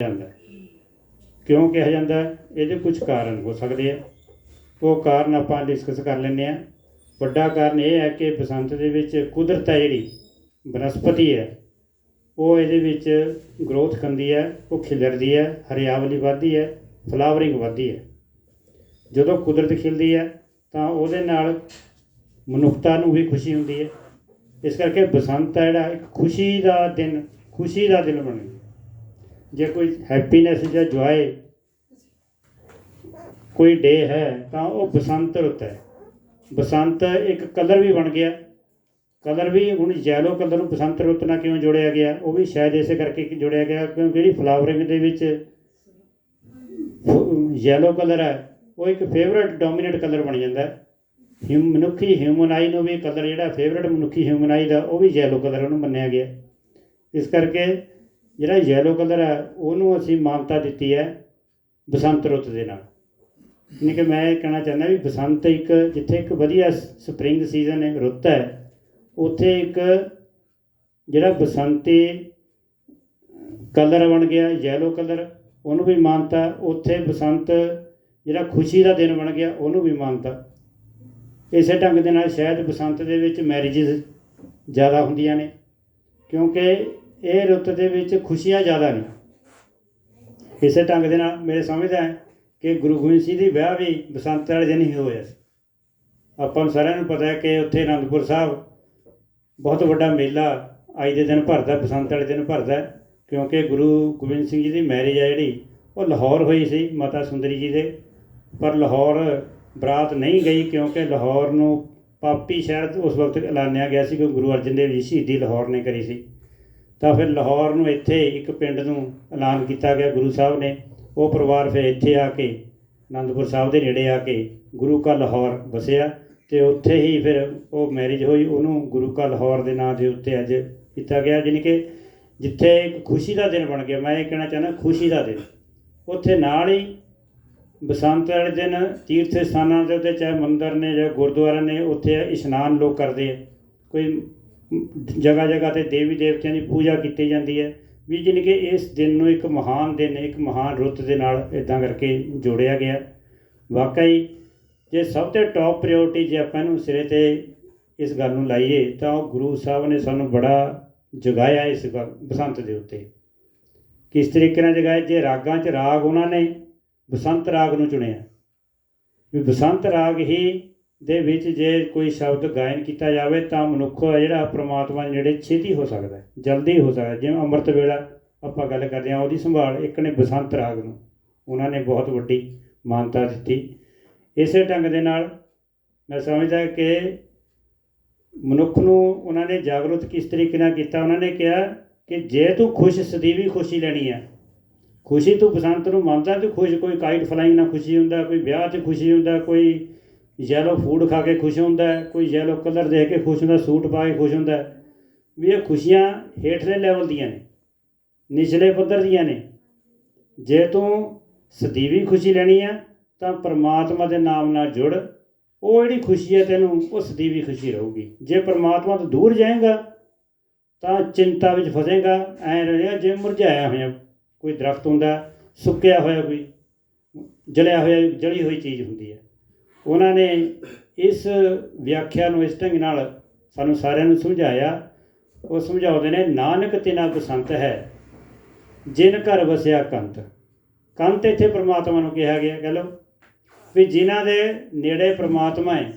ਜਾਂਦਾ ਕਿਉਂ ਕਿਹਾ ਜਾਂਦਾ ਇਹਦੇ ਕੁਝ ਕਾਰਨ ਹੋ ਸਕਦੇ ਆ। ਉਹ ਕਾਰਨ ਆਪਾਂ ਡਿਸਕਸ ਕਰ ਲੈਂਦੇ ਆ ਵੱਡਾ ਕਾਰਨ ਇਹ ਹੈ ਕਿ ਬਸੰਤ ਦੇ ਵਿੱਚ ਕੁਦਰਤ ਹੈ ਜਿਹੜੀ, ਬਨਸਪਤੀ ਹੈ। ਉਹ ਇਹਦੇ ਵਿੱਚ ਗਰੋਥ ਕਰਦੀ ਹੈ, ਉਹ ਖਿਲਰਦੀ ਹੈ, ਹਰਿਆਵਲੀ ਵੱਧਦੀ ਹੈ ਫਲਾਵਰਿੰਗ ਵੱਧਦੀ ਹੈ। ਜਦੋਂ ਕੁਦਰਤ ਖਿਲਦੀ ਹੈ, ਤਾਂ ਉਹਦੇ ਨਾਲ ਮਨੁੱਖਤਾ ਨੂੰ ਵੀ ਖੁਸ਼ੀ ਹੁੰਦੀ ਹੈ। ਇਸ ਕਰਕੇ ਬਸੰਤ ਹੈ ਜਿਹੜਾ, ਇੱਕ ਖੁਸ਼ੀ ਦਾ ਦਿਨ, ਖੁਸ਼ੀ ਦਾ ਦਿਨ ਬਣ। ਜੇ ਕੋਈ ਹੈਪੀਨੈਸ ਜਾਂ ਜੁਆਏ ਕੋਈ ਡੇ ਹੈ, ਤਾਂ ਉਹ ਬਸੰਤ ਰੁੱਤ ਹੈ। ਬਸੰਤ ਇੱਕ ਕਲਰ ਵੀ ਬਣ ਗਿਆ। ਕਲਰ ਵੀ ਹੁਣ ਯੈਲੋ ਕਲਰ ਨੂੰ ਬਸੰਤ ਰੁੱਤ ਨਾਲ ਕਿਉਂ ਜੋੜਿਆ ਗਿਆ? ਉਹ ਵੀ ਸ਼ਾਇਦ ਇਸੇ ਕਰਕੇ ਜੋੜਿਆ ਗਿਆ, ਕਿਉਂਕਿ ਜਿਹੜੀ ਫਲਾਵਰਿੰਗ ਦੇ ਵਿੱਚ ਯੈਲੋ ਕਲਰ ਹੈ, ਉਹ ਇੱਕ ਫੇਵਰਟ ਡੋਮੀਨੇਟ ਕਲਰ ਬਣ ਜਾਂਦਾ ਹੈ। ਹਿਊਮ ਮਨੁੱਖੀ ਹਿਊਮਨ ਆਈ ਨੂੰ ਵੀ ਕਲਰ ਜਿਹੜਾ ਫੇਵਰਟ ਮਨੁੱਖੀ ਹਿਊਮਨ ਆਈ ਦਾ, ਉਹ ਵੀ ਯੈਲੋ ਕਲਰ ਉਹਨੂੰ ਮੰਨਿਆ ਗਿਆ। ਇਸ ਕਰਕੇ ਜਿਹੜਾ ਯੈਲੋ ਕਲਰ ਹੈ, ਉਹਨੂੰ ਅਸੀਂ ਮਾਨਤਾ ਦਿੱਤੀ ਹੈ ਬਸੰਤ ਰੁੱਤ ਦੇ ਨਾਲ। ਯਾਨੀ ਕਿ ਮੈਂ ਇਹ ਕਹਿਣਾ ਚਾਹੁੰਦਾ ਵੀ ਬਸੰਤ ਇੱਕ, ਜਿੱਥੇ ਇੱਕ ਵਧੀਆ ਸਪਰਿੰਗ ਸੀਜ਼ਨ ਹੈ, ਰੁੱਤ ਹੈ, ਉੱਥੇ ਇੱਕ ਜਿਹੜਾ ਬਸੰਤੀ ਕਲਰ ਬਣ ਗਿਆ ਯੈਲੋ ਕਲਰ ਉਹਨੂੰ ਵੀ ਮਾਨਤਾ, ਉੱਥੇ ਬਸੰਤ ਜਿਹੜਾ ਖੁਸ਼ੀ ਦਾ ਦਿਨ ਬਣ ਗਿਆ, ਉਹਨੂੰ ਵੀ ਮਾਨਤਾ। ਇਸੇ ਢੰਗ ਦੇ ਨਾਲ ਸ਼ਾਇਦ ਬਸੰਤ ਦੇ ਵਿੱਚ ਮੈਰਿਜਸ ਜ਼ਿਆਦਾ ਹੁੰਦੀਆਂ ਨੇ, ਕਿਉਂਕਿ ਇਹ ਰੁੱਤ ਦੇ ਵਿੱਚ ਖੁਸ਼ੀਆਂ ਜ਼ਿਆਦਾ ਨੇ। ਇਸੇ ਢੰਗ ਦੇ ਨਾਲ ਮੇਰੇ ਸਮਝਦਾ ਹੈ ਕਿ ਗੁਰੂ ਗੋਬਿੰਦ ਸਿੰਘ ਦੀ ਵਿਆਹ ਵੀ ਬਸੰਤ ਵਾਲੇ ਦਿਨ ਹੀ ਹੋਇਆ ਸੀ। ਆਪਾਂ ਨੂੰ ਸਾਰਿਆਂ ਨੂੰ ਪਤਾ ਹੈ ਕਿ ਉੱਥੇ ਅਨੰਦਪੁਰ ਸਾਹਿਬ ਬਹੁਤ ਵੱਡਾ ਮੇਲਾ ਅੱਜ ਦੇ ਦਿਨ ਭਰਦਾ, ਬਸੰਤ ਵਾਲੇ ਦਿਨ ਭਰਦਾ ਕਿਉਂਕਿ ਗੁਰੂ ਗੋਬਿੰਦ ਸਿੰਘ ਜੀ ਦੀ ਮੈਰਿਜ ਹੈ ਜਿਹੜੀ, ਉਹ ਲਾਹੌਰ ਹੋਈ ਸੀ, ਮਾਤਾ ਸੁੰਦਰੀ ਜੀ ਦੇ। ਪਰ ਲਾਹੌਰ ਬਰਾਤ ਨਹੀਂ ਗਈ ਕਿਉਂਕਿ ਲਾਹੌਰ ਨੂੰ ਪਾਪੀ ਸ਼ਹਿਰ ਉਸ ਵਕਤ ਐਲਾਨਿਆ ਗਿਆ ਸੀ ਕਿ ਗੁਰੂ ਅਰਜਨ ਦੇਵ ਜੀ ਸ਼ਹੀਦੀ ਲਾਹੌਰ ਨੇ ਕਰੀ ਸੀ। ਤਾਂ ਫਿਰ ਲਾਹੌਰ ਨੂੰ ਇੱਥੇ ਇੱਕ ਪਿੰਡ ਨੂੰ ਐਲਾਨ ਕੀਤਾ ਗਿਆ। ਗੁਰੂ ਸਾਹਿਬ ਨੇ ਉਹ ਪਰਿਵਾਰ ਫਿਰ ਇੱਥੇ ਆ ਕੇ ਆਨੰਦਪੁਰ ਸਾਹਿਬ ਦੇ ਨੇੜੇ ਆ ਕੇ ਗੁਰੂ ਕਾ ਲਾਹੌਰ ਵਸਿਆ ਤੇ ਉੱਥੇ ਹੀ ਫਿਰ ਉਹ ਮੈਰਿਜ ਹੋਈ। ਉਹਨੂੰ ਗੁਰੂ ਕਾ ਲਾਹੌਰ ਦੇ ਨਾਂ ਦੇ ਉੱਤੇ ਅੱਜ ਕੀਤਾ ਗਿਆ। ਜਾਣੀ ਕਿ ਜਿੱਥੇ ਇੱਕ ਖੁਸ਼ੀ ਦਾ ਦਿਨ ਬਣ ਗਿਆ। ਮੈਂ ਇਹ ਕਹਿਣਾ ਚਾਹੁੰਦਾ, ਖੁਸ਼ੀ ਦਾ ਦਿਨ। ਉੱਥੇ ਨਾਲ ਹੀ ਬਸੰਤ ਵਾਲੇ ਦਿਨ ਤੀਰਥ ਸਥਾਨਾਂ ਦੇ ਉੱਤੇ, ਚਾਹੇ ਮੰਦਰ ਨੇ ਜਾਂ ਗੁਰਦੁਆਰਾ ਨੇ, ਉੱਥੇ ਇਸ਼ਨਾਨ ਲੋਕ ਕਰਦੇ ਆ। ਕੋਈ ਜਗ੍ਹਾ ਜਗ੍ਹਾ ਤੇ ਦੇਵੀ ਦੇਵਤਿਆਂ ਦੀ ਪੂਜਾ ਕੀਤੀ ਜਾਂਦੀ ਹੈ। ਵੀ ਜਾਣੀ ਕਿ ਇਸ ਦਿਨ ਨੂੰ ਇੱਕ ਮਹਾਨ ਦਿਨ ਇੱਕ ਮਹਾਨ ਰੁੱਤ ਦੇ ਨਾਲ ਇਦਾਂ ਕਰਕੇ ਜੋੜਿਆ ਗਿਆ। ਵਾਕਈ ਜੇ ਸਭ ਤੋਂ ਟੌਪ ਪ੍ਰਾਇੋਰਟੀ ਜੇ ਆਪਾਂ ਇਹਨੂੰ ਸਿਰੇ ਤੇ ਇਸ ਗੱਲ ਨੂੰ ਲਾਈਏ, ਤਾਂ ਉਹ ਗੁਰੂ ਸਾਹਿਬ ਨੇ ਸਾਨੂੰ ਬੜਾ ਜਗਾਇਆ ਇਸ ਗੱਲ ਬਸੰਤ ਦੇ ਉੱਤੇ। ਕਿਸ ਤਰੀਕੇ ਨਾਲ ਜਗਾਇਆ? ਜੇ ਰਾਗਾਂ 'ਚ ਰਾਗ ਉਹਨਾਂ ਨੇ ਬਸੰਤ ਰਾਗ ਨੂੰ ਚੁਣਿਆ। ਵੀ ਬਸੰਤ ਰਾਗ ਹੀ ਦੇ ਵਿੱਚ ਜੇ ਕੋਈ ਸ਼ਬਦ ਗਾਇਨ ਕੀਤਾ ਜਾਵੇ ਤਾਂ ਮਨੁੱਖ ਜਿਹੜਾ ਪ੍ਰਮਾਤਮਾ ਦੇ ਨੇੜੇ ਛੇਤੀ ਹੋ ਸਕਦਾ ਜਲਦੀ ਹੋ ਸਕਦਾ ਜਿਵੇਂ ਅੰਮ੍ਰਿਤ ਵੇਲਾ ਆਪਾਂ ਗੱਲ ਕਰਦੇ ਹਾਂ, ਉਹਦੀ ਸੰਭਾਲ ਇੱਕ ਨੇ ਬਸੰਤ ਰਾਗ ਨੂੰ, ਉਹਨਾਂ ਨੇ ਬਹੁਤ ਵੱਡੀ ਮਾਨਤਾ ਦਿੱਤੀ। ਇਸੇ ਢੰਗ ਦੇ ਨਾਲ ਮੈਂ ਸਮਝਦਾ ਕਿ ਮਨੁੱਖ ਨੂੰ ਉਹਨਾਂ ਨੇ ਜਾਗਰੂਕ ਕਿਸ ਤਰੀਕੇ ਨਾਲ ਕੀਤਾ, ਉਹਨਾਂ ਨੇ ਕਿਹਾ ਕਿ ਜੇ ਤੂੰ ਖੁਸ਼ ਸਦੀਵੀ ਖੁਸ਼ੀ ਲੈਣੀ ਹੈ ਖੁਸ਼ੀ ਤੂੰ ਬਸੰਤ ਨੂੰ ਮੰਨਦਾ, ਤੂੰ ਖੁਸ਼, ਕੋਈ ਕਾਈਟ ਫਲਾਈਂਗ ਨਾਲ ਖੁਸ਼ੀ ਹੁੰਦਾ, ਕੋਈ ਵਿਆਹ 'ਚ ਖੁਸ਼ੀ ਹੁੰਦਾ, ਕੋਈ ਯੈਲੋ ਫੂਡ ਖਾ ਕੇ ਖੁਸ਼ ਹੁੰਦਾ ਹੈ, ਕੋਈ ਯੈਲੋ ਕਲਰ ਦੇਖ ਕੇ ਖੁਸ਼ ਹੁੰਦਾ ਸੂਟ ਪਾ ਕੇ ਖੁਸ਼ ਹੁੰਦਾ ਵੀ ਇਹ ਖੁਸ਼ੀਆਂ ਹੇਠਲੇ ਲੈਵਲ ਦੀਆਂ ਨੇ ਨਿਚਲੇ ਪੱਧਰ ਦੀਆਂ ਨੇ। ਜੇ ਤੂੰ ਸਦੀਵੀ ਖੁਸ਼ੀ ਲੈਣੀ ਆ ਤਾਂ ਪਰਮਾਤਮਾ ਦੇ ਨਾਮ ਨਾਲ ਜੁੜ। ਉਹ ਜਿਹੜੀ ਖੁਸ਼ੀ ਹੈ ਤੈਨੂੰ ਉਹ ਸਦੀਵੀ ਖੁਸ਼ੀ ਰਹੂਗੀ। ਜੇ ਪਰਮਾਤਮਾ ਤੋਂ ਦੂਰ ਜਾਏਗਾ ਤਾਂ ਚਿੰਤਾ ਵਿੱਚ ਫਸੇਗਾ। ਐ ਰਹੇਗਾ ਜੇ ਮੁਰਝਾਇਆ ਹੋਇਆ ਕੋਈ ਦਰਖਤ ਹੁੰਦਾ ਸੁੱਕਿਆ ਹੋਇਆ ਕੋਈ ਜਲਿਆ ਹੋਇਆ ਜਲੀ ਹੋਈ ਚੀਜ਼ ਹੁੰਦੀ ਹੈ। ਉਹਨਾਂ ਨੇ ਇਸ ਵਿਆਖਿਆ ਨੂੰ ਇਸ ਢੰਗ ਨਾਲ ਸਾਨੂੰ ਸਾਰਿਆਂ ਨੂੰ ਸਮਝਾਇਆ। ਉਹ ਸਮਝਾਉਂਦੇ ਨੇ, ਨਾਨਕ ਤਿਨਾ ਬਸੰਤ ਹੈ, ਜਿਨ ਘਰ ਵਸਿਆ ਕੰਤ। ਕੰਤ ਇੱਥੇ ਪ੍ਰਮਾਤਮਾ ਨੂੰ ਕਿਹਾ ਗਿਆ, ਕਹ ਲਓ ਵੀ ਜਿਨ੍ਹਾਂ ਦੇ ਨੇੜੇ ਪ੍ਰਮਾਤਮਾ ਹੈ,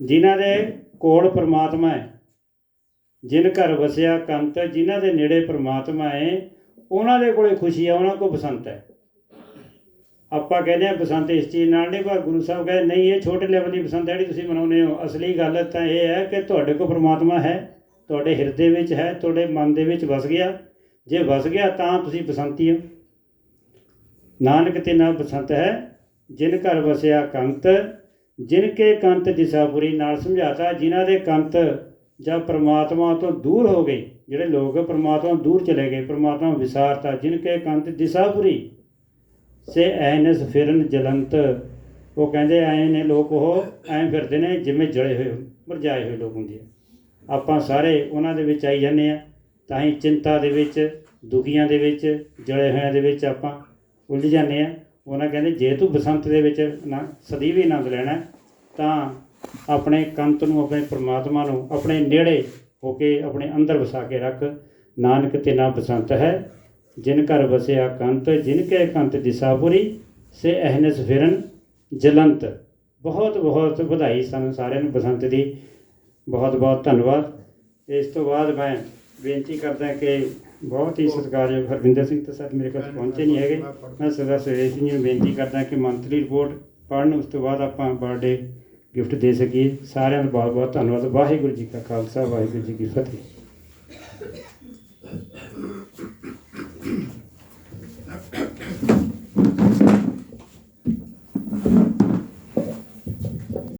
ਜਿਨ੍ਹਾਂ ਦੇ ਕੋਲ ਪ੍ਰਮਾਤਮਾ ਹੈ, ਜਿਨ ਘਰ ਵਸਿਆ ਕੰਤ, ਜਿਨ੍ਹਾਂ ਦੇ ਨੇੜੇ ਪ੍ਰਮਾਤਮਾ ਹੈ, ਉਹਨਾਂ ਦੇ ਕੋਲੇ ਖੁਸ਼ੀ ਹੈ ਉਹਨਾਂ ਕੋਲ ਬਸੰਤ ਹੈ। ਆਪਾਂ ਕਹਿੰਦੇ ਆ ਬਸੰਤ ਇਸ ਚੀਜ਼ ਨਾਲ ਨਹੀਂ, ਪਰ ਗੁਰੂ ਸਾਹਿਬ ਕਹਿੰਦੇ, ਨਹੀਂ, ਇਹ ਛੋਟੇ ਲੈਵਲ ਦੀ ਬਸੰਤ ਹੈ ਜਿਹੜੀ ਤੁਸੀਂ ਮਨਾਉਂਦੇ ਹੋ, ਅਸਲੀ ਗੱਲ ਤਾਂ ਇਹ ਹੈ ਕਿ ਤੁਹਾਡੇ ਕੋਲ ਪ੍ਰਮਾਤਮਾ ਹੈ, ਤੁਹਾਡੇ ਹਿਰਦੇ ਵਿੱਚ ਹੈ, ਤੁਹਾਡੇ ਮਨ ਦੇ ਵਿੱਚ ਵਸ ਗਿਆ। ਜੇ ਵਸ ਗਿਆ ਤਾਂ ਤੁਸੀਂ ਬਸੰਤੀ ਹੋ। ਨਾਨਕ ਤੇ ਨਾ ਬਸੰਤ ਹੈ, ਜਿਨ ਘਰ ਵਸਿਆ ਕੰਤ, ਜਿਨ ਕੇ ਕੰਤ ਦਿਸਾਪੁਰੀ ਨਾਲ ਸਮਝਾਤਾ, ਜਿਨ੍ਹਾਂ ਦੇ ਕੰਤ ਜਾਂ ਪ੍ਰਮਾਤਮਾ ਤੋਂ ਦੂਰ ਹੋ ਗਏ, ਜਿਹੜੇ ਲੋਕ ਪ੍ਰਮਾਤਮਾ ਦੂਰ ਚਲੇ ਗਏ, ਪ੍ਰਮਾਤਮਾ ਵਿਸਾਰਤਾ, ਜਿਨ ਕੇ ਕੰਤ ਦਿਸਾਪੁਰੀ ਸੇ ਐਨਸ ਫਿਰਨ ਜਲੰਤ। ਉਹ ਕਹਿੰਦੇ, ਐ ਨੇ ਲੋਕ ਉਹ, ਐਂ ਫਿਰਦੇ ਨੇ ਜਿਵੇਂ ਜਲੇ ਹੋਏ, ਮਰਜਾਏ ਹੋਏ ਲੋਕ ਹੁੰਦੇ ਆ। ਆਪਾਂ ਸਾਰੇ ਉਹਨਾਂ ਦੇ ਵਿੱਚ ਆਈ ਜਾਂਦੇ ਆ। ਤਾਂ ਹੀ ਚਿੰਤਾ ਦੇ ਵਿੱਚ, ਦੁਖੀਆਂ ਦੇ ਵਿੱਚ, ਜਲੇ ਹੋਇਆਂ ਦੇ ਵਿੱਚ ਆਪਾਂ ਉਲਝ ਜਾਂਦੇ ਆ। ਉਹਨਾਂ ਕਹਿੰਦੇ, ਜੇ ਤੂੰ ਬਸੰਤ ਦੇ ਵਿੱਚ ਨਾ, ਸਦੀਵੀ ਆਨੰਦ ਲੈਣਾ, ਤਾਂ ਆਪਣੇ ਕੰਤ ਨੂੰ, ਆਪਣੇ ਪ੍ਰਮਾਤਮਾ ਨੂੰ, ਆਪਣੇ ਨੇੜੇ ਹੋ ਕੇ ਆਪਣੇ ਅੰਦਰ ਵਸਾ ਕੇ ਰੱਖ। ਨਾਨਕ ਤੇ ਨਾ ਬਸੰਤ ਹੈ ਜਿਨ ਘਰ ਵਸਿਆ ਕੰਤ ਜਿਨ ਕੇ ਕੰਤ ਦਿਸਾਪੁਰੀ ਸੇ ਅਹਨਸ ਫਿਰਨ ਜਲੰਤ। ਬਹੁਤ ਬਹੁਤ ਵਧਾਈ ਸਾਨੂੰ ਸਾਰਿਆਂ ਨੂੰ ਬਸੰਤ ਦੀ। ਬਹੁਤ ਬਹੁਤ ਧੰਨਵਾਦ। ਇਸ ਤੋਂ ਬਾਅਦ ਮੈਂ ਬੇਨਤੀ ਕਰਦਾ ਕਿ ਬਹੁਤ ਹੀ ਸਤਿਕਾਰਯੋਗ ਹਰਵਿੰਦਰ ਸਿੰਘ ਤਾਂ ਸਰ ਮੇਰੇ ਕੋਲ ਪਹੁੰਚੇ ਨਹੀਂ ਹੈਗੇ। ਮੈਂ ਸਰਦਾਰ ਸੁਰੇਸ਼ ਜੀ ਨੂੰ ਬੇਨਤੀ ਕਰਦਾ ਕਿ ਮੰਥਲੀ ਰਿਪੋਰਟ ਪੜ੍ਹਨ ਉਸ ਤੋਂ ਬਾਅਦ ਆਪਾਂ ਬਰਥਡੇ ਗਿਫਟ ਦੇ ਸਕੀਏ। ਸਾਰਿਆਂ ਦਾ ਬਹੁਤ ਬਹੁਤ ਧੰਨਵਾਦ। ਵਾਹਿਗੁਰੂ ਜੀ ਕਾ ਖਾਲਸਾ ਵਾਹਿਗੁਰੂ ਜੀ ਕੀ ਫਤਿਹ।